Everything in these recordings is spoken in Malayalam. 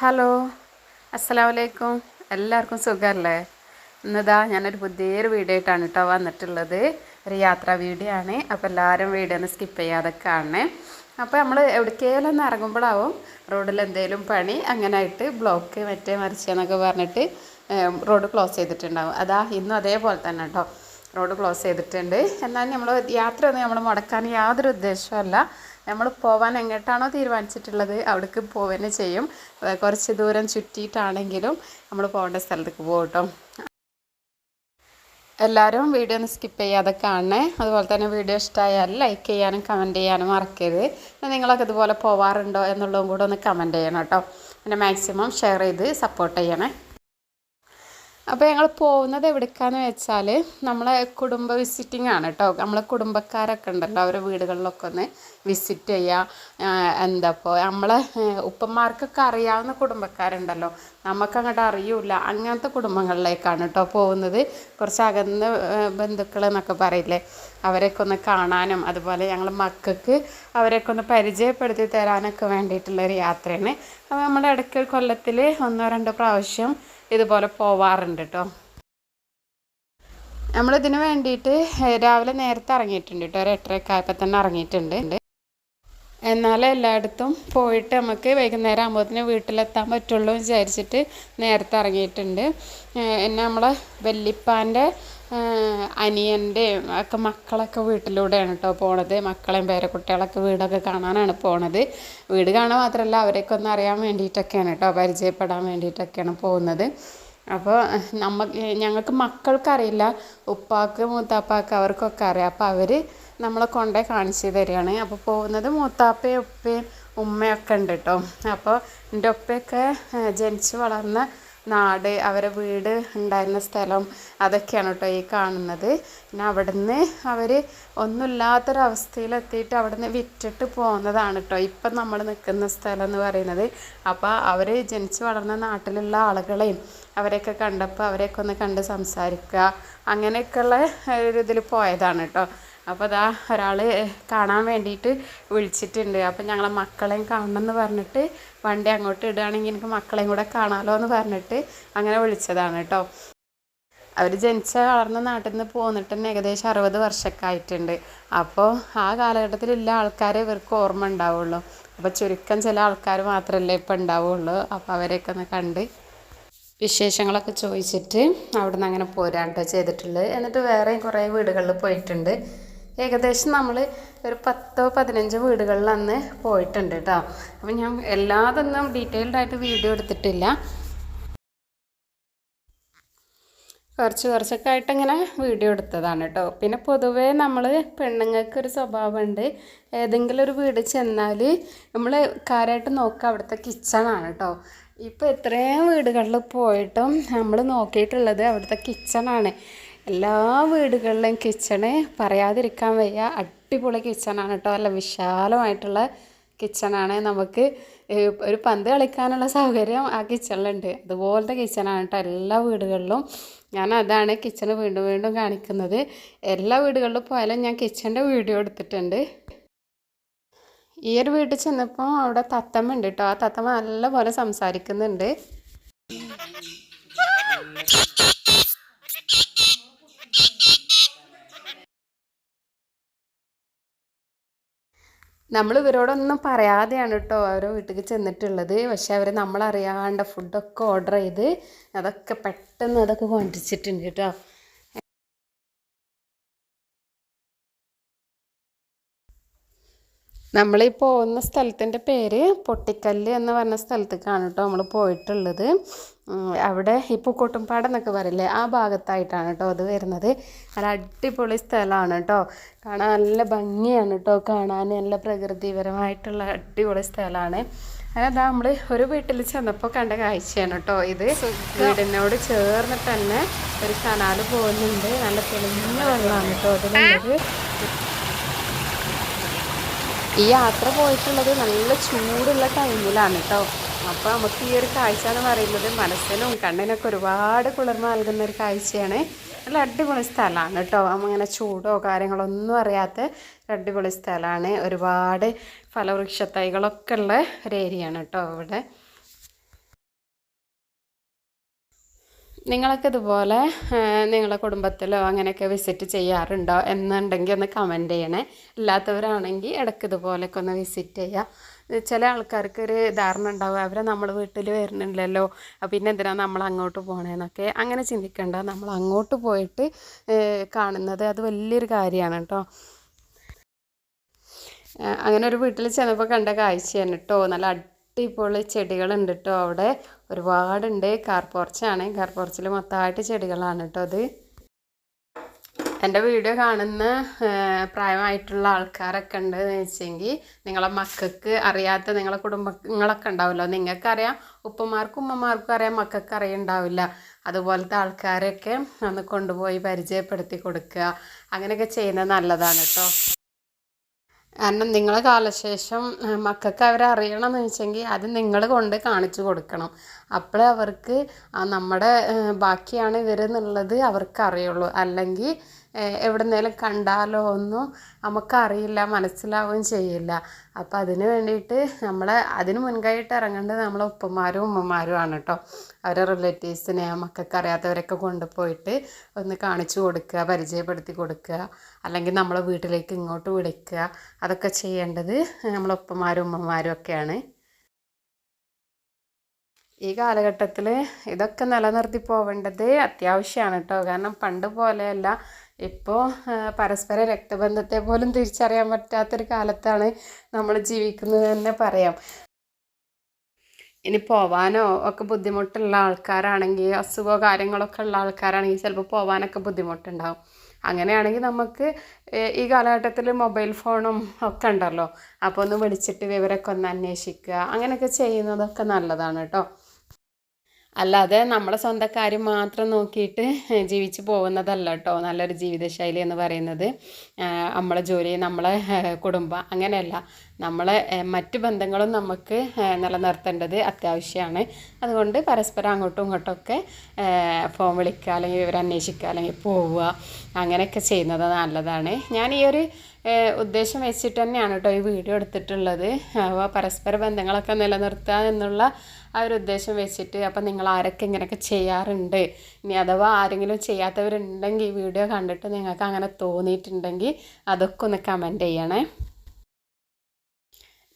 ഹലോ അസ്സലാമലൈക്കും. എല്ലാവർക്കും സുഖമല്ലേ ഇന്നിതാ ഞാനൊരു പുതിയൊരു വീഡിയോ ആയിട്ടാണ് കേട്ടോ വന്നിട്ടുള്ളത്. ഒരു യാത്രാ വീഡിയോ ആണ്. അപ്പോൾ എല്ലാവരും വീഡിയോ ഒന്ന് സ്കിപ്പ് ചെയ്യാതെ കാണണേ അപ്പോൾ നമ്മൾ എവിടേക്കെങ്കിലും ഒന്ന് ഇറങ്ങുമ്പോഴാവും റോഡിൽ എന്തെങ്കിലും പണി അങ്ങനെ ആയിട്ട് ബ്ലോക്ക് മറ്റേ മറിച്ചെന്നൊക്കെ പറഞ്ഞിട്ട് റോഡ് ക്ലോസ് ചെയ്തിട്ടുണ്ടാവും. അതാ ഇന്നും അതേപോലെ തന്നെ കേട്ടോ റോഡ് ക്ലോസ് ചെയ്തിട്ടുണ്ട്. എന്നാലും നമ്മൾ യാത്ര ഒന്നും നമ്മൾ മുടക്കാൻ യാതൊരു ഉദ്ദേശമല്ല നമ്മൾ പോവാൻ എങ്ങോട്ടാണോ തീരുമാനിച്ചിട്ടുള്ളത് അവിടേക്ക് പോവുകയും ചെയ്യും. കുറച്ച് ദൂരം ചുറ്റിയിട്ടാണെങ്കിലും നമ്മൾ പോകേണ്ട സ്ഥലത്തേക്ക് പോകും കേട്ടോ. എല്ലാവരും വീഡിയോ ഒന്ന് സ്കിപ്പ് ചെയ്യാതെ കാണണേ. അതുപോലെ തന്നെ വീഡിയോ ഇഷ്ടമായാൽ ലൈക്ക് ചെയ്യാനും കമന്റ് ചെയ്യാനും മറക്കരുത്. നിങ്ങളൊക്കെ ഇതുപോലെ പോവാറുണ്ടോ എന്നുള്ളതും കൂടെ ഒന്ന് കമന്റ് ചെയ്യണം കേട്ടോ. പിന്നെ മാക്സിമം ഷെയർ ചെയ്ത് സപ്പോർട്ട് ചെയ്യണേ. അപ്പോൾ ഞങ്ങൾ പോകുന്നത് എവിടേക്കാന്ന് വെച്ചാൽ നമ്മളെ കുടുംബ വിസിറ്റിംഗ് ആണ് കേട്ടോ നമ്മളെ കുടുംബക്കാരൊക്കെ ഉണ്ടല്ലോ അവരുടെ വീടുകളിലൊക്കെ ഒന്ന് വിസിറ്റ് ചെയ്യുക എന്താ ഇപ്പോൾ നമ്മളെ ഉപ്പന്മാർക്കൊക്കെ അറിയാവുന്ന കുടുംബക്കാരുണ്ടല്ലോ. നമുക്ക് അങ്ങോട്ട് അറിയൂല അങ്ങനത്തെ കുടുംബങ്ങളിലേക്കാണ് കേട്ടോ പോകുന്നത്. കുറച്ച് അകന്ന ബന്ധുക്കൾ എന്നൊക്കെ പറയില്ലേ അവരെയൊക്കെ ഒന്ന് കാണാനും അതുപോലെ ഞങ്ങൾ മക്കൾക്ക് അവരെയൊക്കെ ഒന്ന് പരിചയപ്പെടുത്തി തരാനൊക്കെ വേണ്ടിയിട്ടുള്ളൊരു യാത്രയാണ്. അപ്പോൾ നമ്മുടെ ഇടയ്ക്ക് കൊല്ലത്തിൽ ഒന്നോ രണ്ടോ പ്രാവശ്യം ഇതുപോലെ പോവാറുണ്ട് കേട്ടോ നമ്മളിതിന് വേണ്ടിയിട്ട് രാവിലെ നേരത്തെ ഇറങ്ങിയിട്ടുണ്ട് കേട്ടോ ഒരു എട്ടരയൊക്കെ ആയപ്പോൾ തന്നെ ഇറങ്ങിയിട്ടുണ്ട്. എന്നാൽ എല്ലായിടത്തും പോയിട്ട് നമുക്ക് വൈകുന്നേരം ആകുമ്പോഴത്തേന് വീട്ടിലെത്താൻ പറ്റുള്ളൂ എന്ന് വിചാരിച്ചിട്ട് നേരത്തെ ഇറങ്ങിയിട്ടുണ്ട്. എന്നെ നമ്മളെ വല്ലിപ്പാന്റെ അനിയന്റെയും ഒക്കെ മക്കളൊക്കെ വീട്ടിലൂടെയാണ് കേട്ടോ പോണത്. മക്കളെയും പേരക്കുട്ടികളൊക്കെ വീടൊക്കെ കാണാനാണ് പോണത്. വീട് കാണാൻ മാത്രമല്ല അവരെയൊക്കെ ഒന്ന് അറിയാൻ വേണ്ടിയിട്ടൊക്കെയാണ് കേട്ടോ പരിചയപ്പെടാൻ വേണ്ടിയിട്ടൊക്കെയാണ് പോകുന്നത്. അപ്പോൾ നമുക്ക് ഞങ്ങൾക്ക് മക്കൾക്കറിയില്ല ഉപ്പാക്ക് മൂത്താപ്പാക്ക് അവർക്കൊക്കെ അറിയാം. അപ്പോൾ അവർ നമ്മളെ കൊണ്ടേ കാണിച്ചു തരികയാണ് അപ്പോൾ പോകുന്നത് മൂത്താപ്പയും ഉപ്പയും ഉമ്മയൊക്കെ ഉണ്ട് കേട്ടോ അപ്പോൾ എന്റെ ഉപ്പയൊക്കെ ജനിച്ച് വളർന്ന നാട് അവരെ വീട് ഉണ്ടായിരുന്ന സ്ഥലം അതൊക്കെയാണ് കേട്ടോ ഈ കാണുന്നത്. പിന്നെ അവിടുന്ന് അവർ ഒന്നുമില്ലാത്തൊരവസ്ഥയിലെത്തിയിട്ട് അവിടുന്ന് വിറ്റിട്ട് പോകുന്നതാണ് കേട്ടോ ഇപ്പം നമ്മൾ നിൽക്കുന്ന സ്ഥലം എന്ന് പറയുന്നത്. അപ്പോൾ അവർ ജനിച്ച് വളർന്ന നാട്ടിലുള്ള ആളുകളെയും അവരെയൊക്കെ കണ്ടപ്പോൾ അവരെയൊക്കെ ഒന്ന് കണ്ട് സംസാരിക്കുക അങ്ങനെയൊക്കെയുള്ള ഒരു ഇതിൽ പോയതാണ് കേട്ടോ. അപ്പോൾ അതാ ഒരാൾ കാണാൻ വേണ്ടിയിട്ട് വിളിച്ചിട്ടുണ്ട്. അപ്പോൾ ഞങ്ങളെ മക്കളെയും കാണണം എന്ന് പറഞ്ഞിട്ട് വണ്ടി അങ്ങോട്ട് ഇടുകയാണെങ്കിൽ എനിക്ക് മക്കളെയും കൂടെ കാണാമല്ലോ എന്ന് പറഞ്ഞിട്ട് അങ്ങനെ വിളിച്ചതാണ് കേട്ടോ. അവർ ജനിച്ച വളർന്ന നാട്ടിൽ നിന്ന് പോന്നിട്ട് തന്നെ ഏകദേശം അറുപത് വർഷമൊക്കെ ആയിട്ടുണ്ട് അപ്പോൾ ആ കാലഘട്ടത്തിലുള്ള ആൾക്കാരെ ഇവർക്ക് ഓർമ്മ ഉണ്ടാവുള്ളൂ. അപ്പോൾ ചുരുക്കം ചില ആൾക്കാർ മാത്രമല്ലേ ഇപ്പം ഉണ്ടാവുള്ളൂ. അപ്പോൾ അവരെയൊക്കെ ഒന്ന് കണ്ട് വിശേഷങ്ങളൊക്കെ ചോദിച്ചിട്ട് അവിടെ നിന്ന് അങ്ങനെ പോരാട്ടോ ചെയ്തിട്ടുള്ളത്. എന്നിട്ട് വേറെയും കുറേ വീടുകളിൽ പോയിട്ടുണ്ട്. ഏകദേശം നമ്മൾ ഒരു പത്തോ പതിനഞ്ചോ വീടുകളിൽ അന്ന് പോയിട്ടുണ്ട് കേട്ടോ അപ്പം ഞാൻ എല്ലാതൊന്നും ഡീറ്റെയിൽഡ് ആയിട്ട് വീഡിയോ എടുത്തിട്ടില്ല. കുറച്ച് കുറച്ചൊക്കെ ആയിട്ട് ഇങ്ങനെ വീഡിയോ എടുത്തതാണ് കേട്ടോ പിന്നെ പൊതുവേ നമ്മൾ പെണ്ണുങ്ങൾക്ക് ഒരു സ്വഭാവമുണ്ട്. ഏതെങ്കിലും ഒരു വീട് ചെന്നാൽ നമ്മൾ കാര്യമായിട്ട് നോക്കുക. അവിടുത്തെ കിച്ചണാണ് കേട്ടോ ഇപ്പോൾ എത്രയും വീടുകളിൽ പോയിട്ടും നമ്മൾ നോക്കിയിട്ടുള്ളത് അവിടുത്തെ കിച്ചണാണ് എല്ലാ വീടുകളിലും കിച്ചണ് പറയാതിരിക്കാൻ വയ്യ. അടിപൊളി കിച്ചണാണ് കേട്ടോ നല്ല വിശാലമായിട്ടുള്ള കിച്ചണാണ് നമുക്ക് ഒരു പന്ത് കളിക്കാനുള്ള സൗകര്യം ആ കിച്ചണിലുണ്ട് അതുപോലത്തെ കിച്ചണാണ് കേട്ടോ എല്ലാ വീടുകളിലും. ഞാൻ അതാണ് കിച്ചണ് വീണ്ടും വീണ്ടും കാണിക്കുന്നത്. എല്ലാ വീടുകളിലും പോയാലും ഞാൻ കിച്ചന്റെ വീഡിയോ എടുത്തിട്ടുണ്ട്. ഈ ഒരു വീട്ടിൽ ചെന്നപ്പോൾ അവിടെ തത്തമ്മ ഉണ്ട് കേട്ടോ ആ തത്തമ്മ നല്ലപോലെ സംസാരിക്കുന്നുണ്ട്. നമ്മൾ ഇവരോടൊന്നും പറയാതെയാണ് കേട്ടോ ഓരോ വീട്ടിൽ ചെന്നിട്ടുള്ളത്. പക്ഷെ അവർ നമ്മളറിയാണ്ട് ഫുഡൊക്കെ ഓർഡർ ചെയ്ത് അതൊക്കെ പെട്ടെന്ന് അതൊക്കെ കൊണ്ടിച്ചിട്ടുണ്ട് കേട്ടോ നമ്മൾ പോകുന്ന സ്ഥലത്തിന്റെ പേര് പൊട്ടിക്കല്ല് എന്ന് പറഞ്ഞ സ്ഥലത്തേക്കാണ് കേട്ടോ നമ്മൾ പോയിട്ടുള്ളത്. അവിടെ ഈ പൂക്കോട്ടുംപാടം എന്നൊക്കെ പറയില്ലേ ആ ഭാഗത്തായിട്ടാണ് കേട്ടോ അത് വരുന്നത്. നല്ല അടിപൊളി സ്ഥലമാണ് കേട്ടോ. കാണാൻ നല്ല ഭംഗിയാണ് കേട്ടോ. കാണാൻ നല്ല പ്രകൃതിപരമായിട്ടുള്ള അടിപൊളി സ്ഥലമാണ്. അതാ നമ്മൾ ഒരു വീട്ടിൽ ചെന്നപ്പോൾ കണ്ട കാഴ്ചയാണ് കേട്ടോ ഇത്. വീടിനോട് ചേർന്നിട്ട് തന്നെ ഒരു കനാല് പോകുന്നുണ്ട്. നല്ല തെളിഞ്ഞ വെള്ളമാണ് കേട്ടോ അതിലുള്ളത് ഈ യാത്ര പോയിട്ടുള്ളത് നല്ല ചൂടുള്ള ടൈമിലാണ് കേട്ടോ അപ്പോൾ നമുക്ക് ഈ ഒരു കാഴ്ച എന്ന് പറയുന്നത് മനസ്സിനും കണ്ണിനൊക്കെ ഒരുപാട് കുളിർമ നൽകുന്ന ഒരു കാഴ്ചയാണ്. നല്ല അടിപൊളി സ്ഥലമാണ് കേട്ടോ അങ്ങനെ ചൂടോ കാര്യങ്ങളോ ഒന്നും അറിയാത്ത അടിപൊളി സ്ഥലമാണ്. ഒരുപാട് ഫലവൃക്ഷ തൈകളൊക്കെ ഉള്ള ഒരു ഏരിയയാണ് കേട്ടോ ഇവിടെ. നിങ്ങളൊക്കെ ഇതുപോലെ നിങ്ങളുടെ കുടുംബത്തിലോ അങ്ങനെയൊക്കെ വിസിറ്റ് ചെയ്യാറുണ്ടോ എന്നുണ്ടെങ്കിൽ ഒന്ന് കമന്റ് ചെയ്യണേ. ഇല്ലാത്തവരാണെങ്കിൽ ഇടയ്ക്ക് ഇതുപോലെയൊക്കെ ഒന്ന് വിസിറ്റ് ചെയ്യുക ചില ആൾക്കാർക്ക് ഒരു ധാരണ ഉണ്ടാവും അവരെ നമ്മൾ വീട്ടിൽ വരുന്നില്ലല്ലോ പിന്നെ എന്തിനാണ് നമ്മൾ അങ്ങോട്ട് പോകണേന്നൊക്കെ അങ്ങനെ ചിന്തിക്കേണ്ട നമ്മൾ അങ്ങോട്ട് പോയിട്ട് കാണുന്നത് അത് വലിയൊരു കാര്യമാണ് കേട്ടോ. അങ്ങനെ ഒരു വീട്ടിൽ ചെന്നപ്പോൾ കണ്ട കാഴ്ചയാണ് കേട്ടോ. നല്ല അടിപൊളി ചെടികളുണ്ട് കേട്ടോ അവിടെ. ഒരുപാടുണ്ട്. കാർ പോർച്ചാണ് കാർ പോർച്ചിൽ മൊത്തമായിട്ട് ചെടികളാണ് കേട്ടോ അത്. എന്റെ വീഡിയോ കാണുന്ന പ്രായമായിട്ടുള്ള ആൾക്കാരൊക്കെ ഉണ്ട് എന്ന് വെച്ചെങ്കിൽ നിങ്ങളെ മക്കൾക്ക് അറിയാത്ത നിങ്ങളെ കുടുംബങ്ങളൊക്കെ ഉണ്ടാവുമല്ലോ. നിങ്ങൾക്കറിയാം ഉപ്പമാർക്കും ഉമ്മമാർക്കും അറിയാം മക്കൾക്ക് അറിയുണ്ടാവില്ല. അതുപോലത്തെ ആൾക്കാരൊക്കെ ഒന്ന് കൊണ്ടുപോയി പരിചയപ്പെടുത്തി കൊടുക്കുക. അങ്ങനെയൊക്കെ ചെയ്യുന്നത് നല്ലതാണ് കേട്ടോ കാരണം നിങ്ങളെ കാലശേഷം മക്കൾക്ക് അവരെ അറിയണമെന്ന് വെച്ചെങ്കിൽ അത് നിങ്ങൾ കൊണ്ട് കാണിച്ചു കൊടുക്കണം. അപ്പോഴേ അവർക്ക് നമ്മുടെ ബാക്കിയാണ് ഇവരെന്നുള്ളത് അവർക്ക് അറിയുള്ളൂ അല്ലെങ്കിൽ എവിടുന്നേലും കണ്ടാലോ ഒന്നും നമുക്കറിയില്ല മനസ്സിലാവുകയും ചെയ്യില്ല. അപ്പം അതിന് വേണ്ടിയിട്ട് നമ്മളെ അതിന് മുൻകൈയിട്ട് ഇറങ്ങേണ്ടത് നമ്മളെ ഉപ്പമാരും ഉമ്മമാരും ആണ് കേട്ടോ അവരെ റിലേറ്റീവ്സിനെ മക്കൾക്ക് അറിയാത്തവരൊക്കെ കൊണ്ടുപോയിട്ട് ഒന്ന് കാണിച്ചു കൊടുക്കുക പരിചയപ്പെടുത്തി കൊടുക്കുക. അല്ലെങ്കിൽ നമ്മളെ വീട്ടിലേക്ക് ഇങ്ങോട്ട് വിളിക്കുക. അതൊക്കെ ചെയ്യേണ്ടത് നമ്മളെ ഉപ്പമാരും ഉമ്മമാരും ഒക്കെയാണ്. ഈ കാലഘട്ടത്തിൽ ഇതൊക്കെ നിലനിർത്തി പോവേണ്ടത് അത്യാവശ്യമാണ് കേട്ടോ കാരണം പണ്ട് പോലെയല്ല. ഇപ്പോൾ പരസ്പര രക്തബന്ധത്തെ പോലും തിരിച്ചറിയാൻ പറ്റാത്തൊരു കാലത്താണ് നമ്മൾ ജീവിക്കുന്നത് തന്നെ പറയാം. ഇനി പോവാനോ ഒക്കെ ബുദ്ധിമുട്ടുള്ള ആൾക്കാരാണെങ്കിൽ അസുഖമോ കാര്യങ്ങളൊക്കെ ഉള്ള ആൾക്കാരാണെങ്കിൽ ചിലപ്പോൾ പോവാനൊക്കെ ബുദ്ധിമുട്ടുണ്ടാവും. അങ്ങനെയാണെങ്കിൽ നമുക്ക് ഈ കാലഘട്ടത്തിൽ മൊബൈൽ ഫോണും ഒക്കെ ഉണ്ടല്ലോ. അപ്പോൾ ഒന്ന് വിളിച്ചിട്ട് വിവരമൊക്കെ ഒന്ന് അന്വേഷിക്കുക അങ്ങനെയൊക്കെ ചെയ്യുന്നതൊക്കെ നല്ലതാണ് കേട്ടോ. അല്ലാതെ നമ്മളെ സ്വന്തം കാര്യം മാത്രം നോക്കിയിട്ട് ജീവിച്ച് പോകുന്നതല്ല കേട്ടോ നല്ലൊരു ജീവിതശൈലി എന്ന് പറയുന്നത്. നമ്മളെ ജോലി നമ്മളെ കുടുംബം അങ്ങനെയല്ല. നമ്മളെ മറ്റ് ബന്ധങ്ങളും നമുക്ക് നിലനിർത്തേണ്ടത് അത്യാവശ്യമാണ് അതുകൊണ്ട് പരസ്പരം അങ്ങോട്ടും ഇങ്ങോട്ടുമൊക്കെ ഫോൺ വിളിക്കുക അല്ലെങ്കിൽ ഇവർ അന്വേഷിക്കുക അല്ലെങ്കിൽ പോവുക അങ്ങനെയൊക്കെ ചെയ്യുന്നത് നല്ലതാണ്. ഞാൻ ഈ ഒരു ഉദ്ദേശം വെച്ചിട്ട് തന്നെയാണ് കേട്ടോ ഈ വീഡിയോ എടുത്തിട്ടുള്ളത്. അപ്പോൾ പരസ്പര ബന്ധങ്ങളൊക്കെ നിലനിർത്തുക എന്നുള്ള ആ ഒരു ഉദ്ദേശം വെച്ചിട്ട് അപ്പം നിങ്ങൾ ആരൊക്കെ ഇങ്ങനെയൊക്കെ ചെയ്യാറുണ്ട്? ഇനി അഥവാ ആരെങ്കിലും ചെയ്യാത്തവരുണ്ടെങ്കിൽ ഈ വീഡിയോ കണ്ടിട്ട് നിങ്ങൾക്ക് അങ്ങനെ തോന്നിയിട്ടുണ്ടെങ്കിൽ അതൊക്കെ ഒന്ന് കമന്റ് ചെയ്യണേ.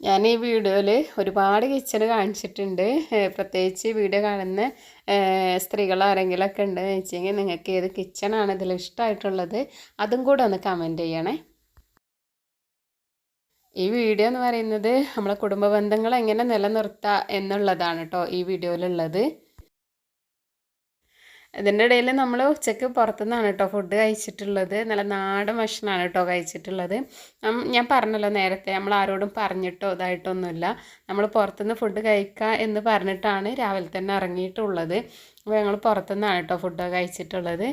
ഞാൻ ഈ വീഡിയോയിൽ ഒരുപാട് കിച്ചൺ കാണിച്ചിട്ടുണ്ട്. പ്രത്യേകിച്ച് വീഡിയോ കാണുന്ന സ്ത്രീകൾ ആരെങ്കിലുമൊക്കെ ഉണ്ടെന്ന് വെച്ചെങ്കിൽ നിങ്ങൾക്ക് ഏത് കിച്ചണാണ് ഇതിൽ ഇഷ്ടമായിട്ടുള്ളത് അതും കൂടെ ഒന്ന് കമന്റ് ചെയ്യണേ. ഈ വീഡിയോ എന്ന് പറയുന്നത് നമ്മളെ കുടുംബ ബന്ധങ്ങൾ എങ്ങനെ നിലനിർത്തുക എന്നുള്ളതാണ് കേട്ടോ ഈ വീഡിയോയിലുള്ളത്. ഇതിന്റെ ഇടയിൽ നമ്മൾ ഉച്ചയ്ക്ക് പുറത്തുനിന്നാണ് കേട്ടോ ഫുഡ് കഴിച്ചിട്ടുള്ളത്. നല്ല നാടൻ ഭക്ഷണമാണ് കേട്ടോ കഴിച്ചിട്ടുള്ളത്. ഞാൻ പറഞ്ഞല്ലോ നേരത്തെ നമ്മൾ ആരോടും പറഞ്ഞിട്ടോ ഇതായിട്ടൊന്നുമില്ല. നമ്മൾ പുറത്തുനിന്ന് ഫുഡ് കഴിക്കുക എന്ന് പറഞ്ഞിട്ടാണ് രാവിലെ തന്നെ ഇറങ്ങിയിട്ടുള്ളത്. അപ്പോൾ ഞങ്ങൾ പുറത്തുനിന്നാണ് കേട്ടോ ഫുഡ് കഴിച്ചിട്ടുള്ളത്.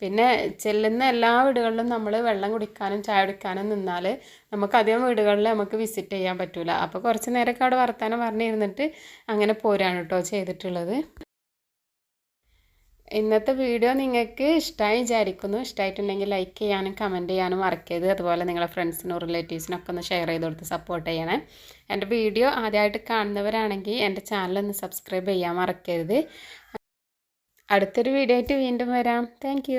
പിന്നെ ചെല്ലുന്ന എല്ലാ വീടുകളിലും നമ്മൾ വെള്ളം കുടിക്കാനും ചായ കുടിക്കാനും നിന്നാൽ നമുക്ക് അധികം വീടുകളിൽ നമുക്ക് വിസിറ്റ് ചെയ്യാൻ പറ്റില്ല അപ്പോൾ കുറച്ച് നേരമൊക്കെ അവിടെ വർത്താനം പറഞ്ഞിരുന്നിട്ട് അങ്ങനെ പോരാണ് കേട്ടോ ചെയ്തിട്ടുള്ളത്. ഇന്നത്തെ വീഡിയോ നിങ്ങൾക്ക് ഇഷ്ടമായി വിചാരിക്കുന്നു. ഇഷ്ടമായിട്ടുണ്ടെങ്കിൽ ലൈക്ക് ചെയ്യാനും കമന്റ് ചെയ്യാനും മറക്കരുത്. അതുപോലെ നിങ്ങളുടെ ഫ്രണ്ട്സിനും റിലേറ്റീവ്സിനൊക്കെ ഒന്ന് ഷെയർ ചെയ്ത് കൊടുത്ത് സപ്പോർട്ട് ചെയ്യണേ. എന്റെ വീഡിയോ ആദ്യമായിട്ട് കാണുന്നവരാണെങ്കിൽ എന്റെ ചാനലൊന്ന് സബ്സ്ക്രൈബ് ചെയ്യാൻ മറക്കരുത്. അടുത്തൊരു വീഡിയോ ആയിട്ട് വീണ്ടും വരാം. താങ്ക്